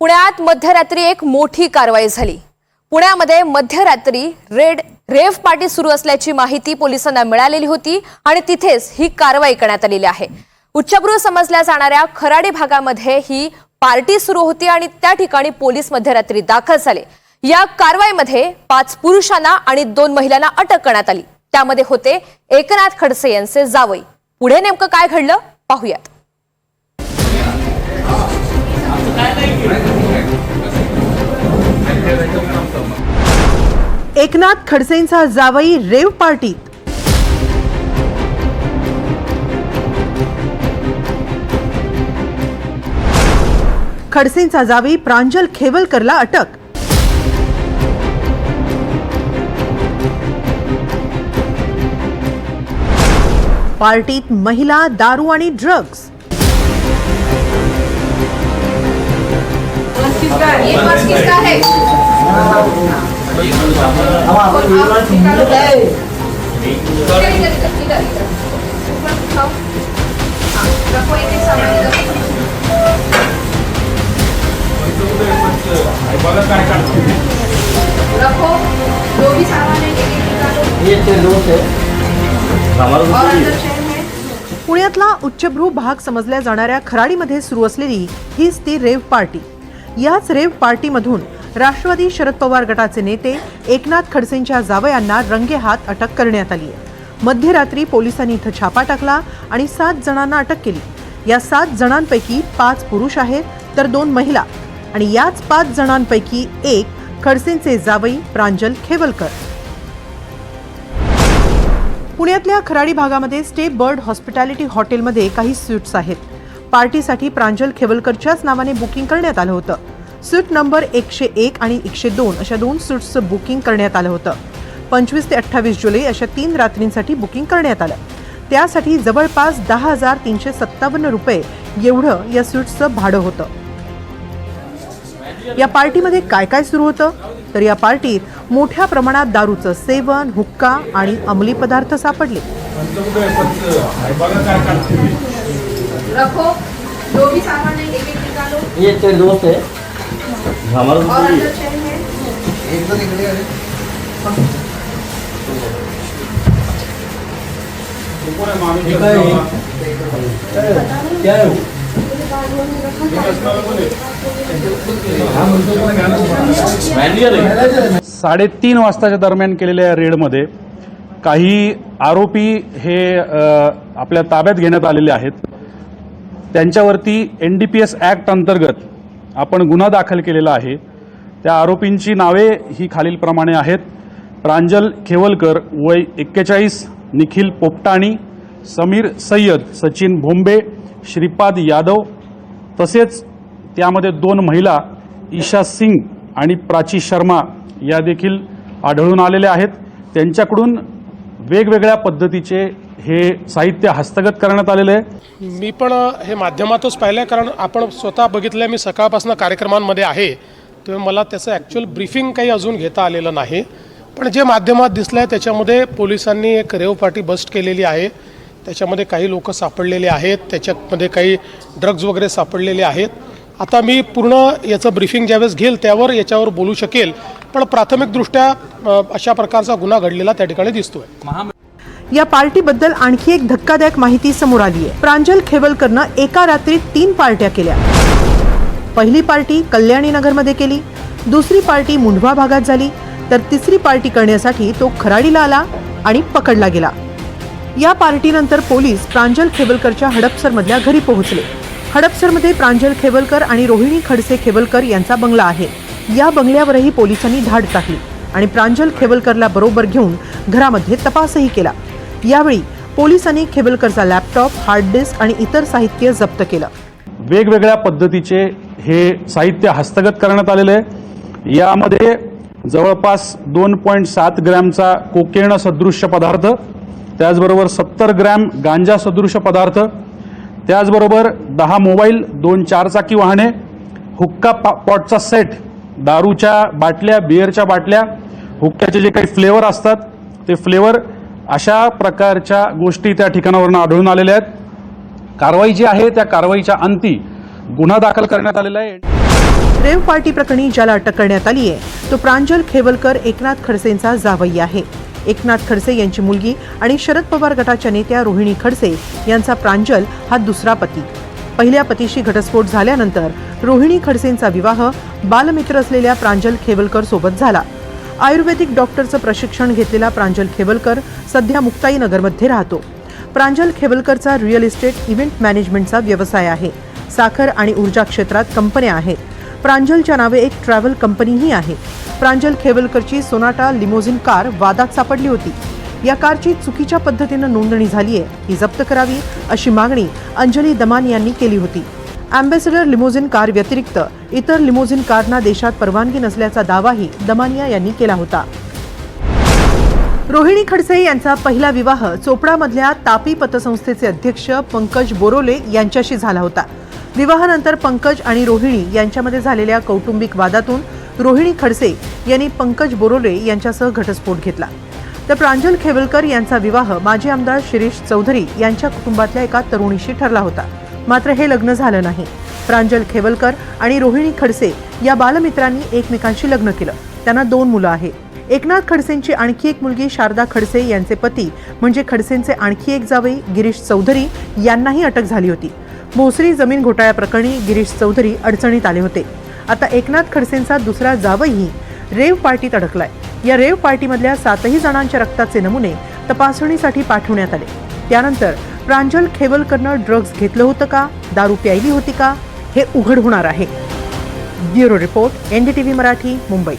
पुण्यात मध्यरात्री एक मोठी कारवाई झाली. पुण्यामध्ये मध्यरात्री रेड रेव्ह पार्टी सुरू असल्याची माहिती पोलिसांना मिळालेली होती आणि तिथेच ही कारवाई करण्यात आलेली आहे. उच्चभ्रू समजल्या जाणाऱ्या खराडी भागामध्ये ही पार्टी सुरू होती आणि त्या ठिकाणी पोलीस मध्यरात्री दाखल झाले. या कारवाईमध्ये पाच पुरुषांना आणि दोन महिलांना अटक करण्यात आली. त्यामध्ये होते एकनाथ खडसे यांचे जावई. पुढे नेमकं काय घडलं? पाहूयात. एकनाथ खडसेंचा जावई रेव पार्टीत. खडसेंचा जावई प्रांजल खेवलकरला अटक. पार्टीत महिला दारू आणि ड्रग्ज. रखो जो भी सामान है निकालो ये हमारा और अंदर पुण्यातला उच्चभ्रू भाग समजल्या जाणाऱ्या खराडीमध्ये सुरू असलेली हीच ती रेव पार्टी. याच रेव पार्टीमधून राष्ट्रवादी शरद पवार गटाचे नेते एकनाथ खडसेंच्या जावयांना रंगेहात अटक करण्यात आली आहे. मध्यरात्री पोलिसांनी इथं छापा टाकला आणि सात जणांना अटक केली. या सात जणांपैकी पाच पुरुष आहेत तर दोन महिला. आणि याच पाच जणांपैकी एक खडसेंचे जावई प्रांजल खेवलकर. पुण्यातल्या खराडी भागामध्ये स्टे बर्ड हॉस्पिटॅलिटी हॉटेलमध्ये काही स्वीट्स आहेत. पार्टीसाठी प्रांजल खेवलकरच्याच नावाने बुकिंग करण्यात आलं होतं. स्वीट नंबर एकशे एक आणि एकशे दोन अशा दोन स्वीट्सचं बुकिंग करण्यात आलं होतं. पंचवीस ते अठ्ठावीस जुलै अशा तीन रात्रींसाठी बुकिंग करण्यात आलं. त्यासाठी जवळपास दहा हजार तीनशे सत्तावन्न रुपये एवढं या स्वीट्सचं भाडं होतं. या पार्टीमध्ये काय काय सुरू होतं? तर या पार्टीत मोठ्या प्रमाणात दारूचं सेवन हुक्का आणि अंमली पदार्थ सापडले. रखो जो भी सामान है एक एक निकालो तेल रोज है हमारा तो और पूरी अंदर शहर में क्या है? वो है साडेतीन वाजताच्या दरम्यान केलेल्या या रेडमध्ये काही आरोपी हे आपल्या ताब्यात घेण्यात आलेले आहेत. त्यांच्यावरती N D P S act अंतर्गत आपण गुन्हा दाखल केलेला आहे. त्या आरोपींची नावे ही खालीलप्रमाणे आहेत. प्रांजल खेवलकर वय एक्केचाळीस निखिल पोपटाणी समीर सय्यद सचिन भोंबे श्रीपाद यादव तसेच त्यामध्ये दोन महिला ईशा सिंग आणि प्राची शर्मा या देखील आढळून आलेल्या आहेत. त्यांच्याकडून वेगवेगळ्या पद्धतीचे हे साहित्य हस्तगत करण्यात आलेले आहे. मी पण हे माध्यमातच पाहिलं आहे कारण आपण स्वतः बघितलं मी सकाळपासून कार्यक्रमांमध्ये आहे. तेव्हा मला त्याचं ॲक्च्युअल ब्रीफिंग काही अजून घेता आलेलं नाही. पण जे माध्यमात दिसलं आहे त्याच्यामध्ये पोलिसांनी एक रेव पार्टी बस्ट केलेली आहे. त्याच्यामध्ये काही लोक सापडलेले आहेत. त्याच्यामध्ये काही ड्रग्ज वगैरे सापडलेले आहेत. आता मी पूर्ण याचं ब्रीफिंग ज्यावेळेस घेईल त्यावर याच्यावर बोलू शकेल. पण प्राथमिकदृष्ट्या अशा प्रकारचा गुन्हा घडलेला त्या ठिकाणी दिसतोय. या पार्टीबद्दल आणखी एक धक्कादायक माहिती समोर आली आहे. प्रांजल खेवलकरनं एका रात्रीत तीन पार्ट्या केल्या. पहिली पार्टी कल्याणी नगरमध्ये केली. दुसरी पार्टी मुंढवा भागात झाली. तर तिसरी पार्टी करण्यासाठी तो खराडीला आला आणि पकडला गेला. या पार्टीनंतर पोलीस प्रांजल खेवलकरच्या हडपसरमधल्या घरी पोहोचले. हडपसरमध्ये प्रांजल खेवलकर आणि रोहिणी खडसे खेवलकर यांचा बंगला आहे. या बंगल्यावरही पोलिसांनी धाड टाकली आणि प्रांजल खेवलकरला बरोबर घेऊन घरामध्ये तपासही केला. यावेळी पोलिसांनी खेबलकरचा लॅपटॉप हार्ड डिस्क आणि इतर साहित्य जप्त केलं. वेगवेगळ्या पद्धतीचे हे साहित्य हस्तगत करण्यात आलेले आहे. यामध्ये जवळपास दोन पॉईंट सात ग्रॅमचा कोकेण सदृश्य पदार्थ त्याचबरोबर सत्तर ग्रॅम गांजा सदृश्य पदार्थ त्याचबरोबर दहा मोबाईल दोन चारचाकी वाहने हुक्का पा पॉटचा सेट दारूच्या बाटल्या बिअरच्या बाटल्या हुक्क्याचे जे काही फ्लेवर असतात ते फ्लेवर अशा प्रकारच्या गोष्टी त्या ठिकाणावरून आढळून आलेल्या आहेत. कारवाई जी आहे त्या कारवाईच्या अंती गुन्हा दाखल करण्यात आलेला आहे. रेव पार्टी प्रकरणी ज्याला अटक करण्यात आली आहे तो प्रांजल खेवलकर एकनाथ खडसेंचा जावई आहे. एकनाथ खडसे यांची मुलगी आणि शरद पवार गटाच्या नेत्या रोहिणी खडसे यांचा प्रांजल हा दुसरा पती. पहिल्या पतीशी घटस्फोट झाल्यानंतर रोहिणी खडसेंचा विवाह बालमित्र असलेल्या प्रांजल खेवलकर सोबत झाला. आयुर्वेदिक डॉक्टरचं प्रशिक्षण घेतलेला प्रांजल खेवलकर सध्या मुक्ताईनगरमध्ये राहतो. प्रांजल खेवलकरचा रिअल इस्टेट इव्हेंट मॅनेजमेंटचा व्यवसाय आहे. साखर आणि ऊर्जा क्षेत्रात कंपन्या आहेत. प्रांजलच्या नावे एक ट्रॅव्हल कंपनीही आहे. प्रांजल खेवलकरची सोनाटा लिमोझिन कार वादात सापडली होती. या कारची चुकीच्या पद्धतीनं नोंदणी झाली आहे ही जप्त करावी अशी मागणी अंजली दमान यांनी केली होती. अँबॅसेडर लिमोझिन कार व्यतिरिक्त इतर लिमोझिन कारना देशात परवानगी नसल्याचा दावाही दमानिया यांनी केला होता. रोहिणी खडसे यांचा पहिला विवाह चोपडामधल्या तापी पतसंस्थेचे अध्यक्ष पंकज बोरोले यांच्याशी झाला होता. विवाहानंतर पंकज आणि रोहिणी यांच्यामध्ये झालेल्या कौटुंबिक वादातून रोहिणी खडसे यांनी पंकज बोरोले यांच्यासह घटस्फोट घेतला. तर प्रांजल खेवलकर यांचा विवाह माजी आमदार शिरीष चौधरी यांच्या कुटुंबातल्या एका तरुणीशी ठरला होता. मात्र हे लग्न झालं नाही. प्रांजल खेवलकर आणि रोहिणी खडसे या बालमित्रांनी एकमेकांशी लग्न केलं. त्यांना दोन मुलं आहेत. एकनाथ खडसेंची आणखी एक मुलगी शारदा खडसे यांचे पती म्हणजे खडसेंचे आणखी एक जावई गिरीश चौधरी यांनाही अटक झाली होती. भोसरी जमीन घोटाळ्याप्रकरणी गिरीश चौधरी अडचणीत आले होते. आता एकनाथ खडसेंचा दुसरा जावईही रेव पार्टीत अडकलाय. या रेव पार्टीमधल्या सातही जणांच्या रक्ताचे नमुने तपासणीसाठी पाठवण्यात आले. त्यानंतर प्रांजल खेवलकरनं ड्रग्ज घेतलं होतं का? दारू प्यायली होती का? हे उघड होणार आहे. Bureau report NDTV Marathi Mumbai.